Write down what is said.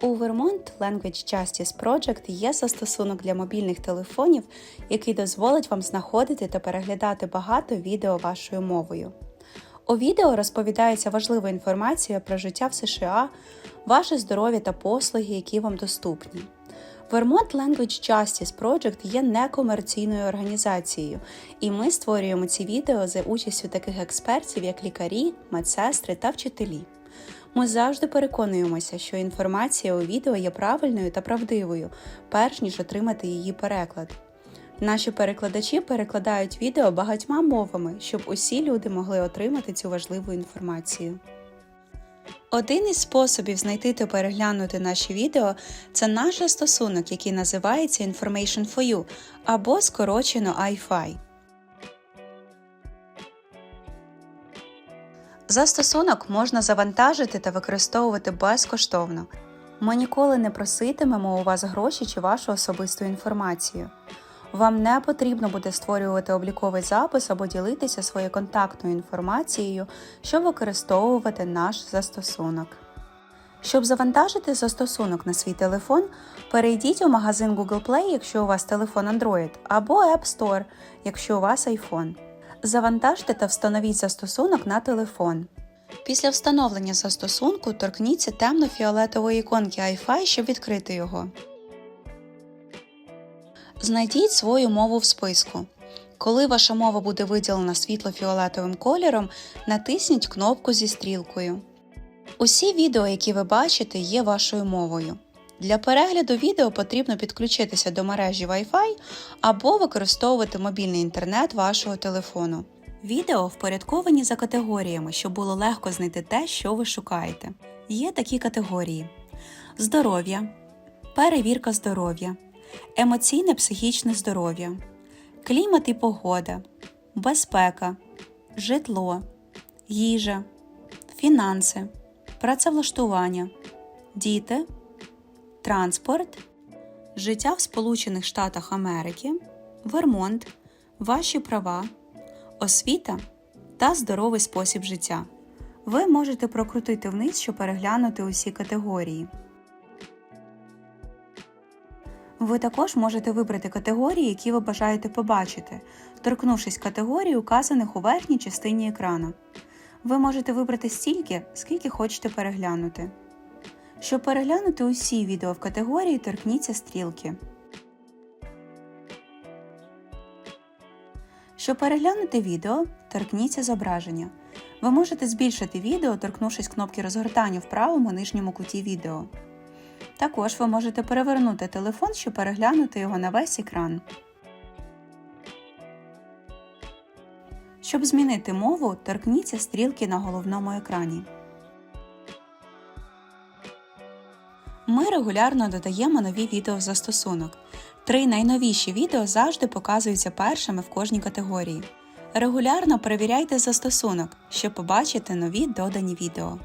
У Vermont Language Justice Project є застосунок для мобільних телефонів, який дозволить вам знаходити та переглядати багато відео вашою мовою. У відео розповідається важлива інформація про життя в США, ваше здоров'я та послуги, які вам доступні. Vermont Language Justice Project є некомерційною організацією, і ми створюємо ці відео за участю таких експертів, як лікарі, медсестри та вчителі. Ми завжди переконуємося, що інформація у відео є правильною та правдивою, перш ніж отримати її переклад. Наші перекладачі перекладають відео багатьма мовами, щоб усі люди могли отримати цю важливу інформацію. Один із способів знайти та переглянути наші відео це наш застосунок, який називається Information for You або скорочено iFi. Застосунок можна завантажити та використовувати безкоштовно. Ми ніколи не проситимемо у вас гроші чи вашу особисту інформацію. Вам не потрібно буде створювати обліковий запис або ділитися своєю контактною інформацією, щоб використовувати наш застосунок. Щоб завантажити застосунок на свій телефон, перейдіть у магазин Google Play, якщо у вас телефон Android, або App Store, якщо у вас iPhone. Завантажте та встановіть застосунок на телефон. Після встановлення застосунку торкніться темно-фіолетової іконки iFi, щоб відкрити його. Знайдіть свою мову в списку. Коли ваша мова буде виділена світло-фіолетовим кольором, натисніть кнопку зі стрілкою. Усі відео, які ви бачите, є вашою мовою. Для перегляду відео потрібно підключитися до мережі Wi-Fi або використовувати мобільний інтернет вашого телефону. Відео впорядковані за категоріями, щоб було легко знайти те, що ви шукаєте. Є такі категорії: здоров'я, перевірка здоров'я, емоційне психічне здоров'я, клімат і погода, безпека, житло, їжа, фінанси, працевлаштування, діти, транспорт, життя в Сполучених Штатах Америки, Вермонт, ваші права, освіта та здоровий спосіб життя. Ви можете прокрутити вниз, щоб переглянути усі категорії. Ви також можете вибрати категорії, які ви бажаєте побачити, торкнувшись категорій, указаних у верхній частині екрану. Ви можете вибрати стільки, скільки хочете переглянути. Щоб переглянути усі відео в категорії, торкніться стрілки. Щоб переглянути відео, торкніться зображення. Ви можете збільшити відео, торкнувшись кнопки розгортання в правому нижньому куті відео. Також ви можете перевернути телефон, щоб переглянути його на весь екран. Щоб змінити мову, торкніться стрілки на головному екрані. Ми регулярно додаємо нові відео в застосунок. Три найновіші відео завжди показуються першими в кожній категорії. Регулярно перевіряйте застосунок, щоб побачити нові додані відео.